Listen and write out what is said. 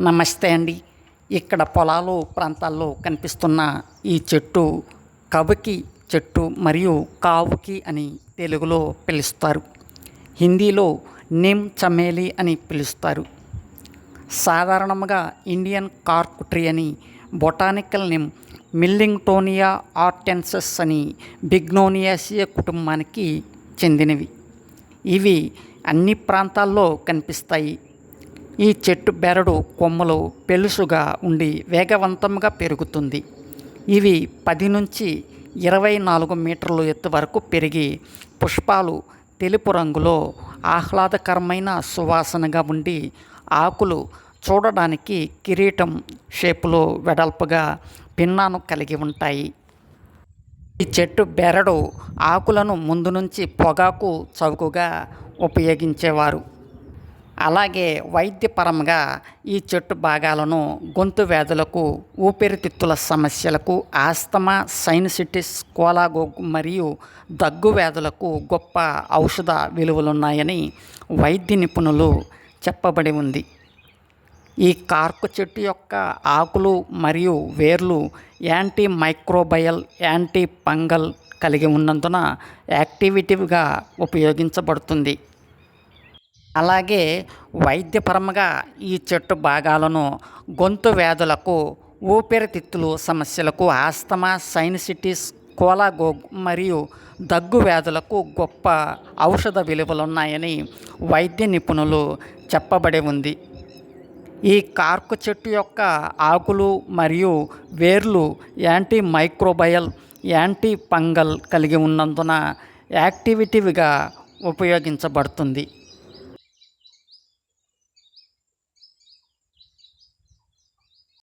నమస్తే అండి. ఇక్కడ పొలాలు ప్రాంతాల్లో కనిపిస్తున్న ఈ చెట్టు కవుకి చెట్టు మరియు కావుకి అని తెలుగులో పిలుస్తారు. హిందీలో నిమ్ చమేలి అని పిలుస్తారు. సాధారణంగా ఇండియన్ కార్క్ ట్రీ అని బొటానికల్ నిమ్ మిల్లింగ్టోనియా ఆర్టెన్సస్ అని బిగ్నోనియాసియా కుటుంబానికి చెందినవి. ఇవి అన్ని ప్రాంతాల్లో కనిపిస్తాయి. ఈ చెట్టు బెరడు కొమ్మలు పెలుసుగా ఉండి వేగవంతంగా పెరుగుతుంది. ఇవి పది నుంచి ఇరవై నాలుగు మీటర్ల ఎత్తు వరకు పెరిగి పుష్పాలు తెలుపు రంగులో ఆహ్లాదకరమైన సువాసనగా ఉండి ఆకులు చూడడానికి కిరీటం షేపులో వెడల్పుగా పిన్నాను కలిగి ఉంటాయి. ఈ చెట్టు బెరడు ఆకులను ముందు నుంచి పొగాకు చౌకగా ఉపయోగించేవారు. అలాగే వైద్యపరంగా ఈ చెట్టు భాగాలను గొంతు వ్యాధులకు ఊపిరితిత్తుల సమస్యలకు ఆస్తమా సైనసిటిస్ కోలాగోగ్ మరియు దగ్గు వ్యాధులకు గొప్ప ఔషధ విలువలున్నాయని వైద్య నిపుణులు చెప్పబడి ఉంది. ఈ కార్కు చెట్టు యొక్క ఆకులు మరియు వేర్లు యాంటీ మైక్రోబయల్ యాంటీ ఫంగల్ కలిగి ఉన్నందున యాక్టివిటీగా ఉపయోగించబడుతుంది. అలాగే వైద్యపరంగా ఈ చెట్టు భాగాలను గొంతు వ్యాధులకు ఊపిరితిత్తులు సమస్యలకు ఆస్తమా సైనసిటిస్ కోలాగో మరియు దగ్గు వ్యాధులకు గొప్ప ఔషధ విలువలున్నాయని వైద్య నిపుణులు చెప్పబడి ఉంది. ఈ కార్కు చెట్టు యొక్క ఆకులు మరియు వేర్లు యాంటీ మైక్రోబయల్ యాంటీ ఫంగల్ కలిగి ఉన్నందున యాక్టివిటీగా ఉపయోగించబడుతుంది.